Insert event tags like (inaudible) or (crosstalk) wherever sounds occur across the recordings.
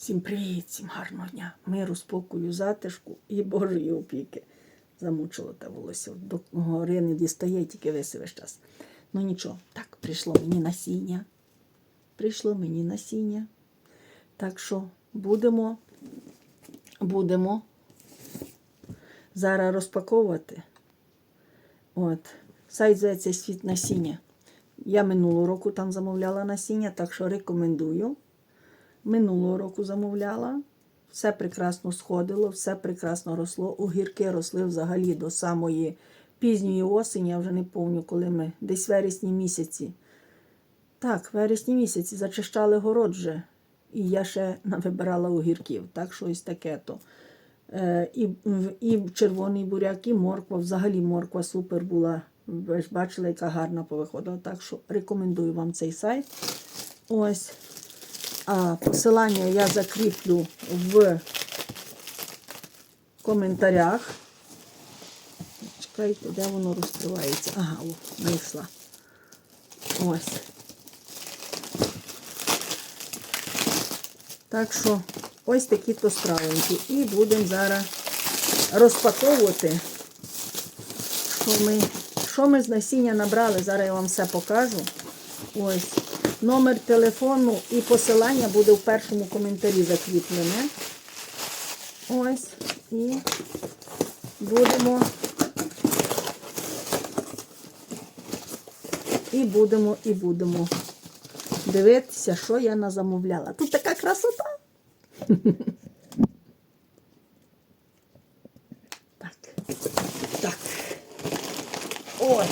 Всім привіт, всім гарного дня, миру, спокою, затишку і Божої опіки. Замучило те волосся. До гори не дістає, тільки виси весь час. Ну нічого, так, прийшло мені насіння. Прийшло мені насіння. Так що будемо, будемо зараз розпаковувати. От, сайт зветься світ насіння. Я минулого року там замовляла насіння, так що рекомендую. Минулого року замовляла. Все прекрасно сходило, все прекрасно росло. Огірки росли взагалі до самої пізньої осені, я вже не пам'ятаю, коли ми десь вересні місяці. Так, вересні місяці зачищали город вже. І я ще навибирала огірків. Так, щось таке то. Е, і, і червоний буряк, і морква. Взагалі морква супер була. Ви ж бачили, яка гарна повиходила. Так що рекомендую вам цей сайт. Ось. Посилання я закріплю в коментарях. Чекайте, де воно розкривається? Ага, о, знайшла. Ось. Так що ось такі то стравоньки. І будемо зараз розпаковувати, що ми, що ми з насіння набрали. Зараз я вам все покажу. Ось. Номер телефону і посилання буде в першому коментарі закріплене. Ось. І будемо. І будемо, і будемо дивитися, що я назамовляла. Тут така красота. (laughs) Так. Так. Ось.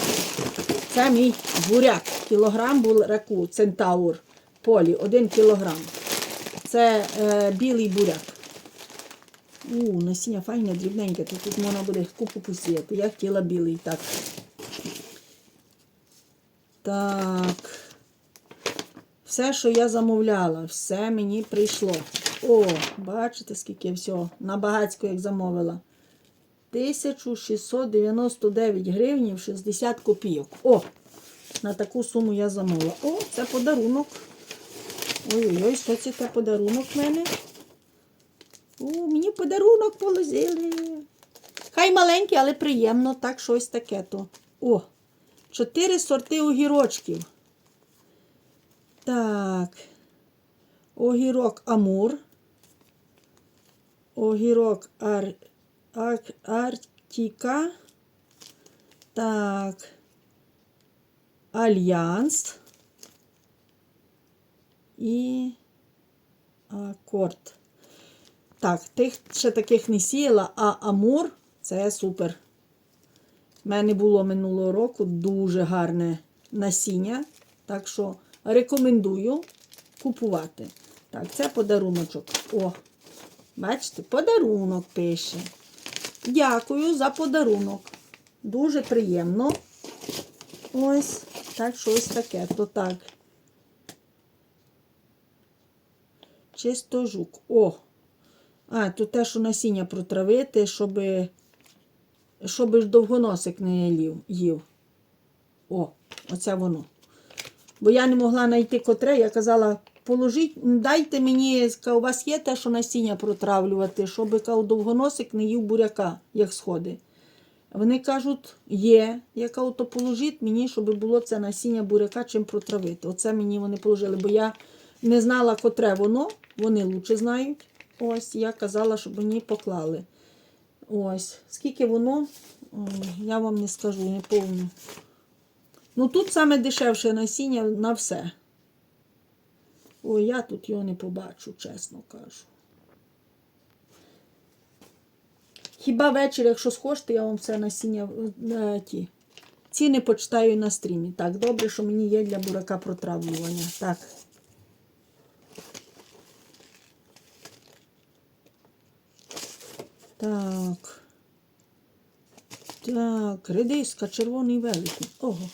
Це мій буряк. Кілограм буряку, центаур полі, один кілограм. Це е, білий буряк. У, насіння файне, дрібненьке. Тут, тут можна буде купу посіяти. Я хотіла білий, так. Так. Все, що я замовляла, все мені прийшло. О, бачите, скільки всього. На багацьку, як замовила. 1699 гривнів 60 копійок. О! На таку суму я замовила. О, це подарунок. Ой-ой-ой, що це та подарунок в мене? О, мені подарунок положили. Хай маленький, але приємно, так щось таке то. О, чотири сорти огірочків. Так. Огірок Амур. Огірок Ар... Ар... Артіка. Так. Альянс. І акорд. Так, тих ще таких не сіяла, а Амур це супер. У мене було минулого року дуже гарне насіння. Так що рекомендую купувати. Так, це подаруночок. О, бачите, подарунок пише. Дякую за подарунок. Дуже приємно. Ось, так, щось таке. То так. Чисто жук. О! А, тут те, що насіння протравити, щоб, щоб довгоносик не їв. О, оце воно. Бо я не могла знайти котре, я казала, положіть, дайте мені, у вас є те, що насіння протравлювати, щоб довгоносик не їв буряка, як сходи. Вони кажуть, є, я кажу, то положіть мені, щоб було це насіння буряка чим протравити. Оце мені вони положили, бо я не знала, котре воно, вони лучше знають. Ось, я казала, щоб мені поклали. Ось, скільки воно, я вам не скажу, не повну. Ну тут саме дешевше насіння на все. Ой, я тут його не побачу, чесно кажу. Хіба вечір, якщо схочете, я вам все насіння е, ті. Ціни почитаю на стрімі. Так, добре, що мені є для бурака протравлювання. Так. Так. Так, редиска, червоний великий. Ого.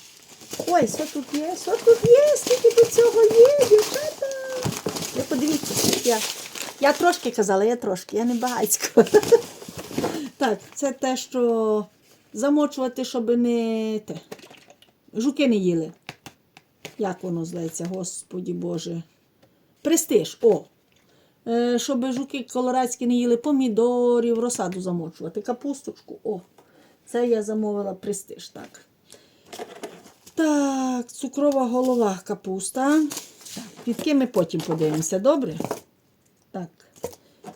Ой, що тут є? Що тут є? Скільки тут цього є, дівчата? Ви подивіться, я. Я трошки казала, я трошки, я не багацько. Так, це те, що замочувати, щоб не те. Жуки не їли. Як воно зветься, Господі Боже. Престиж. О! е, щоб жуки колорадські не їли помідорів, розсаду замочувати, капусточку. О, це я замовила престиж. Так, так цукрова голова капуста. Так, підки ми потім подивимося, добре? Так,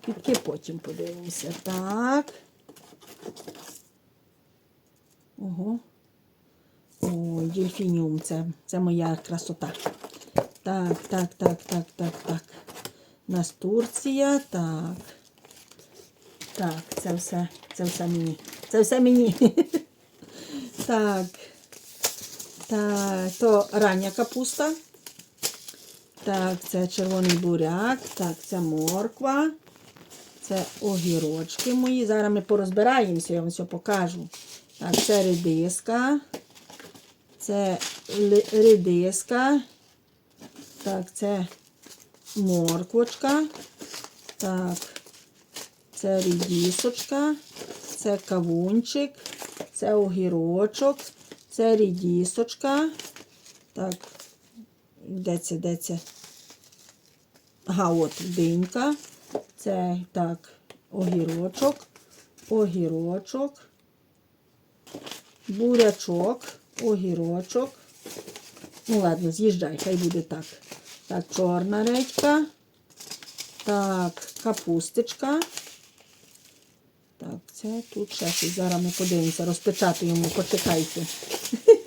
підки потім подивимося. Так. Ого. Ой, дельфініум, це, це моя красота. Так, так, так, так, так, так. Нас Турція, так. Так, це все, це все мені. Це все мені. (laughs) Так. Так, то рання капуста. Так, це червоний буряк. Так, це морква. Це огірочки мої. Зараз ми порозбираємося, я вам все покажу. Так, це редиска. Це редиска. Так, це морквочка. Так, це рідісочка. Це кавунчик. Це огірочок. Це рідісочка. Так, де це, де це? Ага, от динька. Це так, огірочок, огірочок, бурячок, огірочок. Ну, ладно, з'їжджай, хай буде так. Так, чорна редька. Так, капусточка. Так, це тут ще щось. Зараз ми подивимося, розпечатуємо, почекайте. (laughs)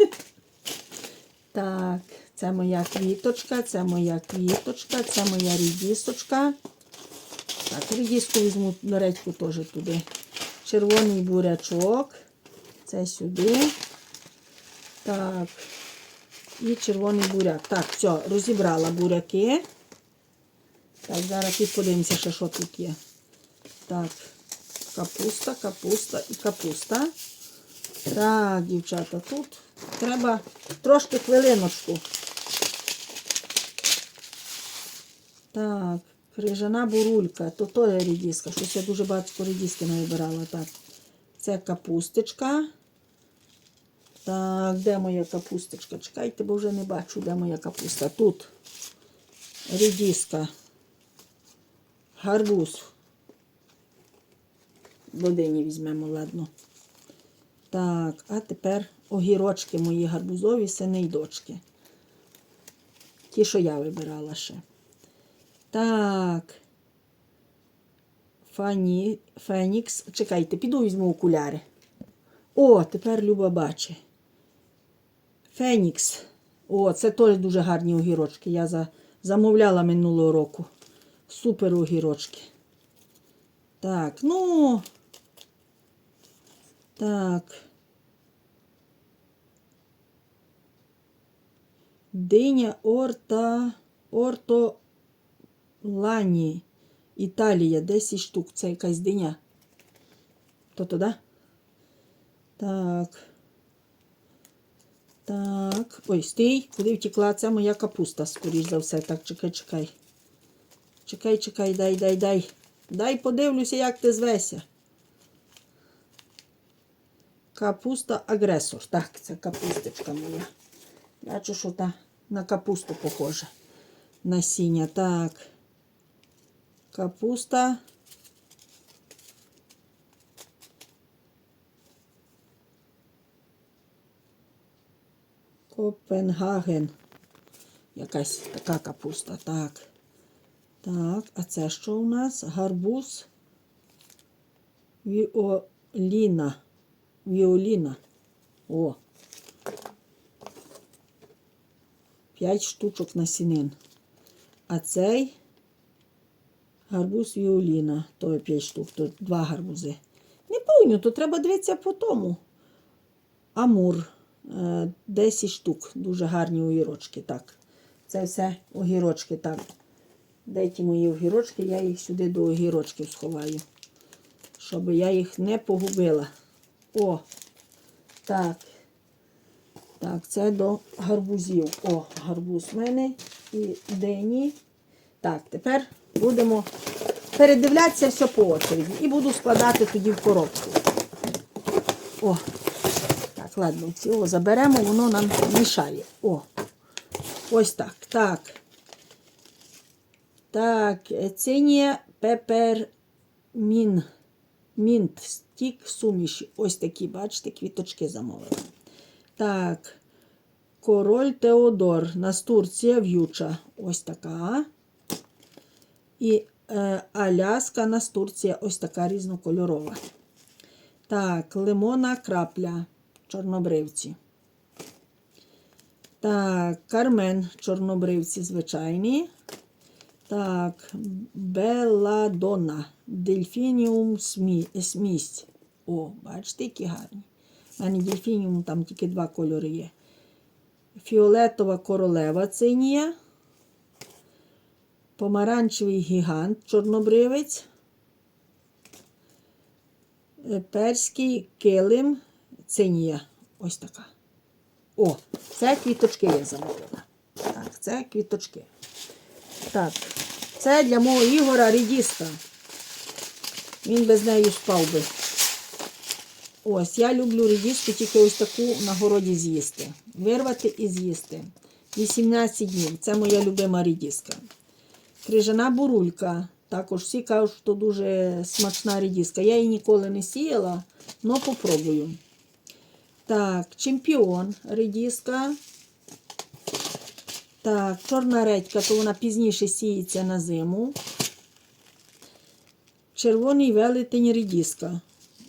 Так, це моя квіточка, це моя квіточка, це моя рідісочка. Так, рідіску візьму на редьку теж туди. Червоний бурячок. Це сюди. Так. І червоний буряк. Так, все, розібрала буряки. Так, зараз тут подивимося, ще що тут є. Так, капуста, капуста і капуста. Так, дівчата, тут треба трошки хвилиночку. Так, крижана бурулька, то то є рідіска. Щось я дуже багато рідіски навибирала. Так. Це капусточка. Так, де моя капусточка? Чекайте, бо вже не бачу, де моя капуста. Тут рідіска. Гарбуз. Годині візьмемо, ладно. Так, а тепер огірочки мої гарбузові, сини й дочки. Ті, що я вибирала ще. Так. Фані, Фенікс. Чекайте, піду візьму окуляри. О, тепер Люба бачить. Фенікс. О, це теж дуже гарні огірочки. Я за, замовляла минулого року. Супер огірочки. Так, ну. Так. Диня орта, ортолані. Італія, 10 штук. Це якась диня. То туди? Так. Так. Ой, стій, куди втекла? Це моя капуста, скоріш за все. Так, чекай, чекай. Чекай, чекай, дай, дай, дай. Дай подивлюся, як ти звеся. Капуста агресор. Так, це капусточка моя. Бачу, що та на капусту похоже. Насіння. Так. Капуста. Копенгаген. Якась така капуста. Так. Так, а це що у нас? Гарбуз. Віоліна. Віоліна. О. П'ять штучок насінин. А цей гарбуз Віоліна. То 5 штук, то два гарбузи. Не пам'ятаю, то треба дивитися по тому. Амур. Е, 10 штук. Дуже гарні огірочки. Так. Це все огірочки. Так. Де ті мої огірочки, я їх сюди до огірочків сховаю. Щоб я їх не погубила. О, так. Так, це до гарбузів. О, гарбуз в мене і дині. Так, тепер будемо передивлятися все по очереді. І буду складати тоді в коробку. О, так, ладно, цього заберемо, воно нам мішає. О, ось так. Так. Так, цинія пепермін. Мінт, стік суміші. Ось такі, бачите, квіточки замовила. Так, король Теодор. Настурція в'юча. Ось така. І е, Аляска Настурція. Ось така різнокольорова. Так, лимона крапля. Чорнобривці. Так, Кармен чорнобривці звичайні. Так, Беладона. Дельфініум смі... смість. О, бачите, які гарні. У мене дельфініум там тільки два кольори є. Фіолетова королева цинія. Помаранчевий гігант чорнобривець. Е, Перський килим цинія. Ось така. О, це квіточки я замовила. Так, це квіточки. Так, це для мого Ігора рідіска. Він без неї спав би. Ось, я люблю рідіску тільки ось таку на городі з'їсти. Вирвати і з'їсти. 18 днів. Це моя любима рідіска. Крижана бурулька. Також всі кажуть, що дуже смачна рідіска. Я її ніколи не сіяла, але попробую. Так, чемпіон редіска. Так, чорна редька, то вона пізніше сіється на зиму. Червоний велетень редіска.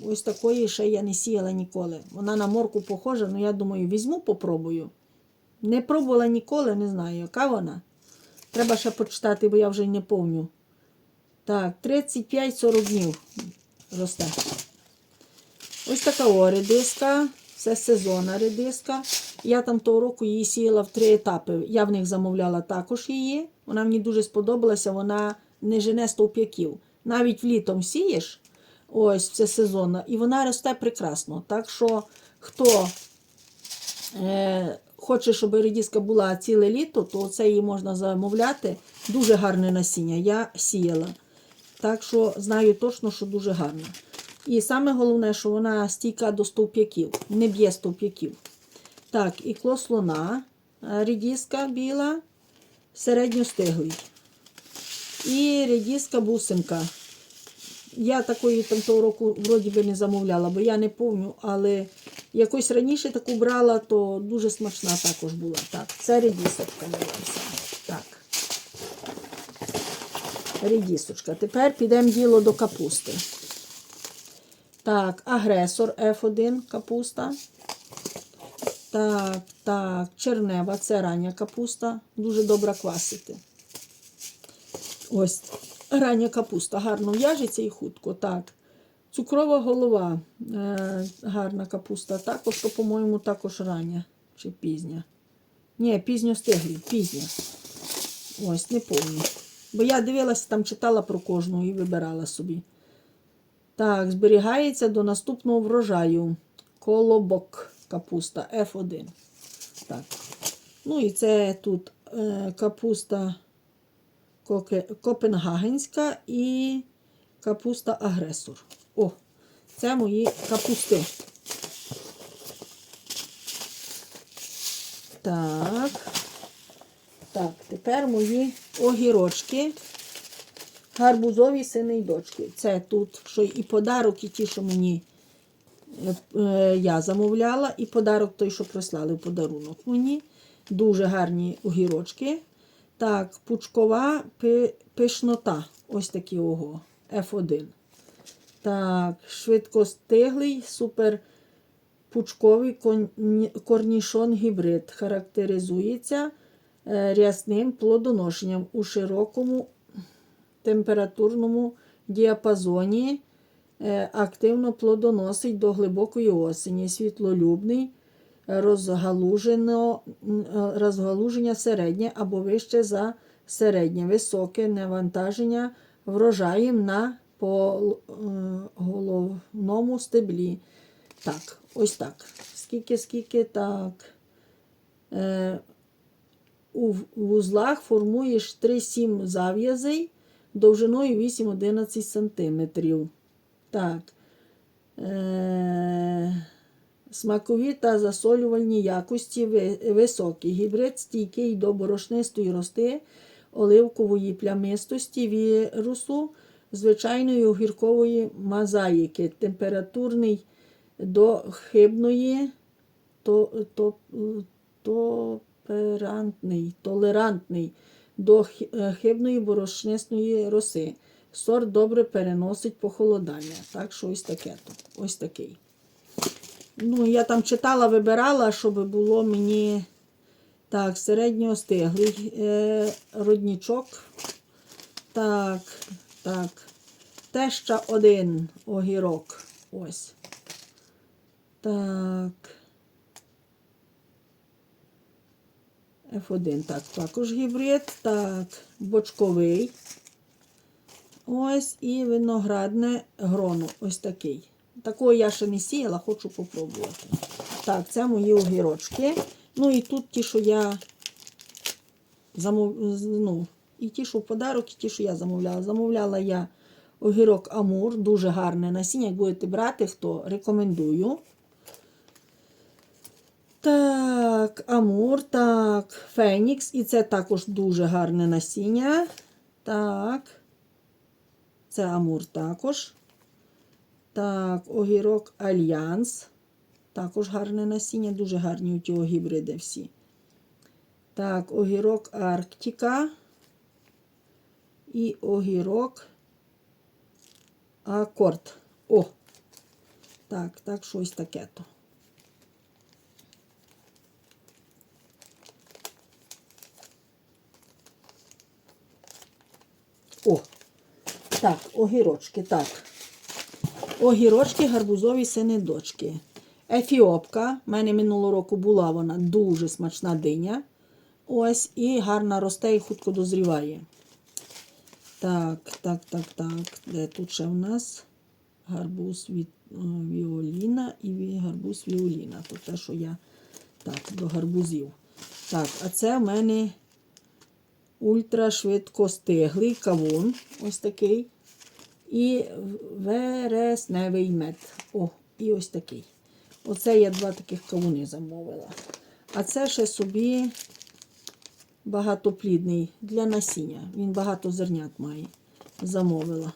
Ось такої ще я не сіяла ніколи. Вона на морку похожа, але я думаю, візьму, попробую. Не пробувала ніколи, не знаю, яка вона. Треба ще почитати, бо я вже не помню. Так, 35-40 днів росте. Ось така о, редиска. Це сезонна редиска. Я там того року її сіяла в три етапи. Я в них замовляла також її. Вона мені дуже сподобалася, вона не жене стовп'яків. Навіть літом сієш, ось це сезонна, і вона росте прекрасно. Так що, хто е, хоче, щоб редиска була ціле літо, то це її можна замовляти. Дуже гарне насіння. Я сіяла. Так що знаю точно, що дуже гарно. І саме головне, що вона стійка до стовп'яків, не б'є стовп'яків. Так, і слона, е, редіска біла, середньостиглий. І редіска бусинка. Я такої там того року вроді би не замовляла, бо я не пам'ятаю, але якось раніше таку брала, то дуже смачна також була. Так, це редісочка називається. Так. Редісочка. Тепер підемо діло до капусти. Так, агресор F1 капуста. Так, так, чернева, це рання капуста. Дуже добра квасити. Ось, рання капуста. Гарно в'яжеться і хутко. Так. Цукрова голова. Е, гарна капуста. Також, то, по-моєму, також рання чи пізня. Ні, пізньо стиглі, пізня. Ось, не помню. Бо я дивилася, там читала про кожну і вибирала собі. Так, зберігається до наступного врожаю. Колобок капуста F1. Так. Ну і це тут е, капуста Копенгагенська і капуста агресор. О, це мої капусти. Так. Так, тепер мої огірочки. Гарбузові сини й дочки. Це тут що і подарок, і ті, що мені е, е, я замовляла, і подарок той, що прислали в подарунок мені. Дуже гарні огірочки. Так, пучкова пи- пишнота. Ось такі ого. F1. Так, швидкостиглий, супер пучковий корнішон гібрид. Характеризується е, рясним плодоношенням у широкому температурному діапазоні. Е, Активно плодоносить до глибокої осені. Світлолюбний, розгалужено, е, розгалуження середнє або вище за середнє, високе навантаження врожаєм на е, головному стеблі. Так, ось так. Скільки, скільки, так. Е, у вузлах формуєш 3-7 зав'язей довжиною 8-11 см. Так. Е- смакові та засолювальні якості високі. Гібрид стійкий до борошнистої рости, оливкової плямистості вірусу звичайної огіркової мозаїки, температурний до хибної, то, то, топерантний, толерантний до е, хибної борошнисної роси. Сорт добре переносить похолодання. Так що ось таке то. Ось такий. Ну, я там читала, вибирала, щоб було мені так, середньостиглий е, роднічок. Так, так. Теща один огірок. Ось. Так. F1, так, також гібрид. Так, бочковий. Ось і виноградне гроно. Ось такий. Такого я ще не сіяла, хочу попробувати. Так, це мої огірочки. Ну і тут ті, що я замов... ну, і ті, що в подарок, і ті, що я замовляла. Замовляла я огірок Амур, дуже гарне насіння. Як будете брати, хто рекомендую. Так, Амур, так, Фенікс. І це також дуже гарне насіння. Так. Це Амур також. Так, огірок Альянс. Також гарне насіння, дуже гарні у цього гібриди всі. Так, огірок Арктика. І огірок Акорд. О! Так, так, щось таке то. О! Так, огірочки, так. Огірочки, гарбузові синедочки. Ефіопка. У мене минулого року була вона дуже смачна диня. Ось, і гарна росте і хутко дозріває. Так, так, так, так. Де тут ще в нас гарбуз від е, Віоліна і гарбуз Віоліна. То те, що я так, до гарбузів. Так, а це в мене ультрашвидкостиглий кавун. Ось такий. І вересневий мед. О, і ось такий. Оце я два таких кавуни замовила. А це ще собі багатоплідний для насіння. Він багато зернят має. Замовила.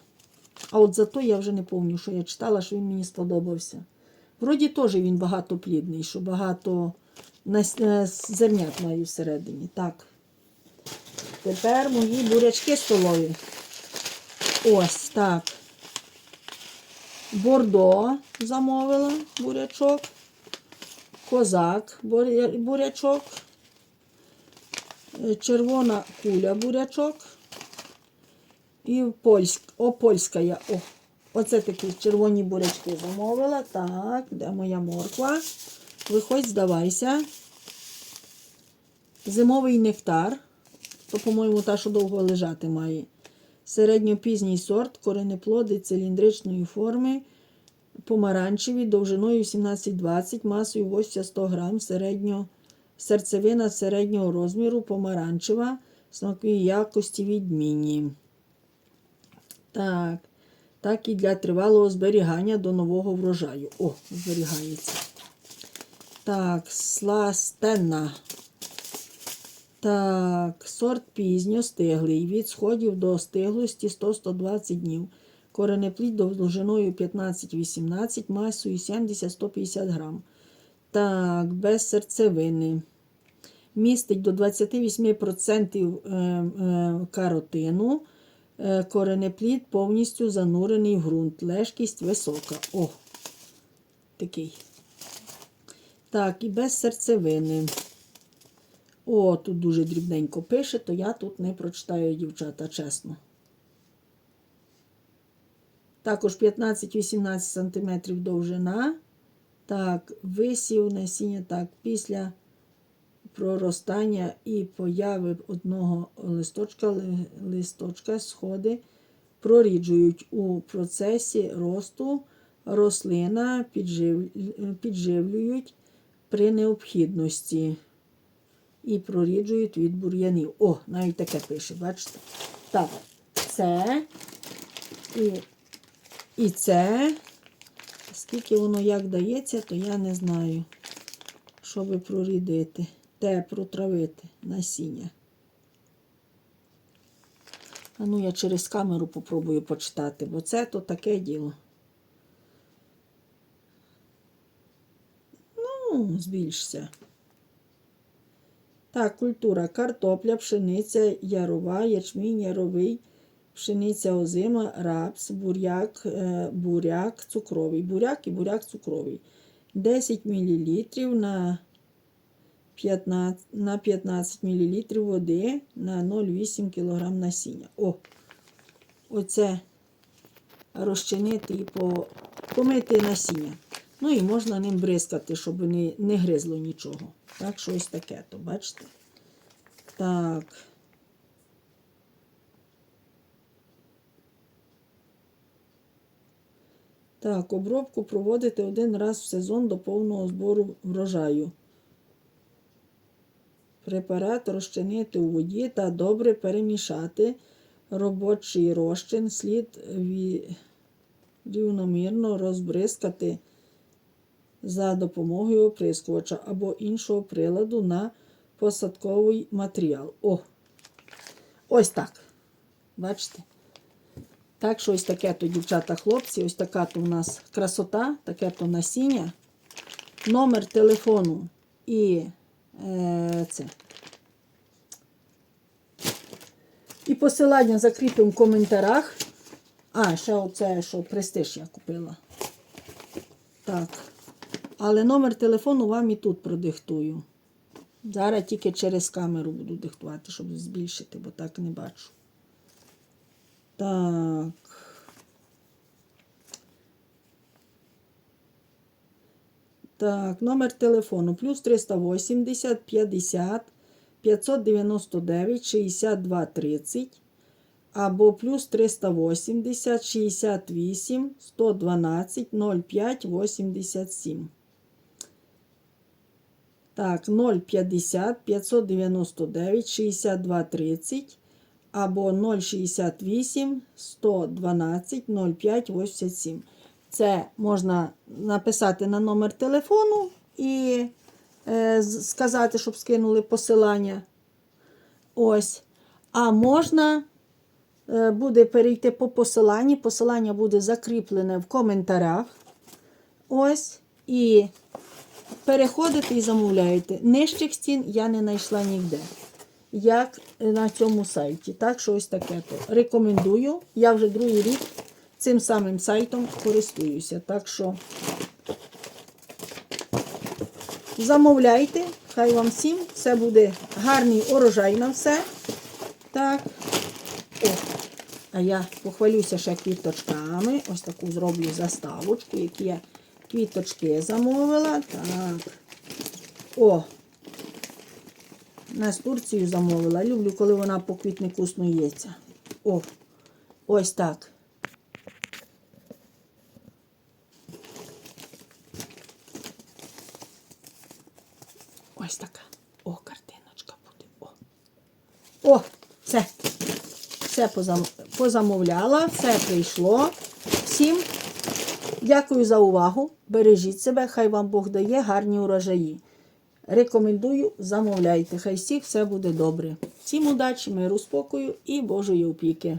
А от зато я вже не пам'ятаю, що я читала, що він мені сподобався. Вроді теж він багатоплідний, що багато е, зернят має всередині. Так. Тепер мої бурячки столові. Ось так. Бордо замовила бурячок. Козак бурячок. Е, Червона куля бурячок. І польськ, о, польська я. О, оце такі червоні бурячки замовила. Так, де моя морква? Виходь, здавайся. Зимовий нектар. То, по-моєму, та, що довго лежати має. Середньопізній сорт, коренеплоди циліндричної форми, помаранчеві, довжиною 17-20, масою 80-100 грам, середньо, серцевина середнього розміру, помаранчева, смакові якості відмінні. Так, так і для тривалого зберігання до нового врожаю. О, зберігається. Так, сластенна. Так, сорт пізньо стиглий. Від сходів до стиглості 100-120 днів. Коренеплід довжиною 15-18, масою 70-150 грам. Так, без серцевини. Містить до 28% е, е, каротину. Е, Коренеплід повністю занурений в ґрунт. Лежкість висока. О, такий. Так, і без серцевини. О, тут дуже дрібненько пише, то я тут не прочитаю, дівчата, чесно. Також 15-18 см довжина. Так, висів насіння. Так, після проростання і появи одного листочка, листочка сходи проріджують у процесі росту рослина, піджив, підживлюють при необхідності і проріджують від бур'янів. О, навіть таке пише, бачите? Так, це і, і це. Скільки воно як дається, то я не знаю, щоб прорідити, те протравити насіння. А ну я через камеру попробую почитати, бо це то таке діло. Ну, збільшся. Так, культура картопля, пшениця, ярова, ячмінь, яровий, пшениця озима, рапс, буряк, е, буряк цукровий. Буряк і буряк цукровий. 10 мл на 15, на 15 мл води на 0,8 кг насіння. О, оце розчинити і по, помити насіння. Ну і можна ним бризкати, щоб не, не гризло нічого. Так, щось таке, то бачите? Так. Так, обробку проводити один раз в сезон до повного збору врожаю. Препарат розчинити у воді та добре перемішати. Робочий розчин слід рівномірно розбризкати за допомогою оприскувача або іншого приладу на посадковий матеріал. О! Ось так. Бачите? Так, що ось таке то, дівчата, хлопці, ось така то у нас красота, таке то насіння. Номер телефону і е, це. І посилання закріпимо в коментарях. А, ще оце, що престиж я купила. Так. Але номер телефону вам і тут продиктую. Зараз тільки через камеру буду диктувати, щоб збільшити, бо так не бачу. Так. Так, номер телефону плюс 380 50 599 62 30 або плюс 380 68 112 05 87. Так, 050 599 62 30 або 068 112 05 87. Це можна написати на номер телефону і е, сказати, щоб скинули посилання. Ось. А можна е, буде перейти по посиланні. Посилання буде закріплене в коментарях. Ось. І переходите і замовляєте. Нижчих стін я не знайшла ніде. Як на цьому сайті. Так що ось таке то. Рекомендую. Я вже другий рік цим самим сайтом користуюся. Так що замовляйте. Хай вам всім все буде гарний урожай на все. Так. О, а я похвалюся ще квіточками. Ось таку зроблю заставочку, які я квіточки я замовила. Так. О, на Турцію замовила. Люблю, коли вона по квітнику снується. О, ось так. Ось така. О, картиночка буде. О, О все. Все позам... позамовляла, все прийшло. Всім дякую за увагу. Бережіть себе, хай вам Бог дає гарні урожаї. Рекомендую, замовляйте. Хай всіх все буде добре. Всім удачі, миру, спокою і Божої опіки.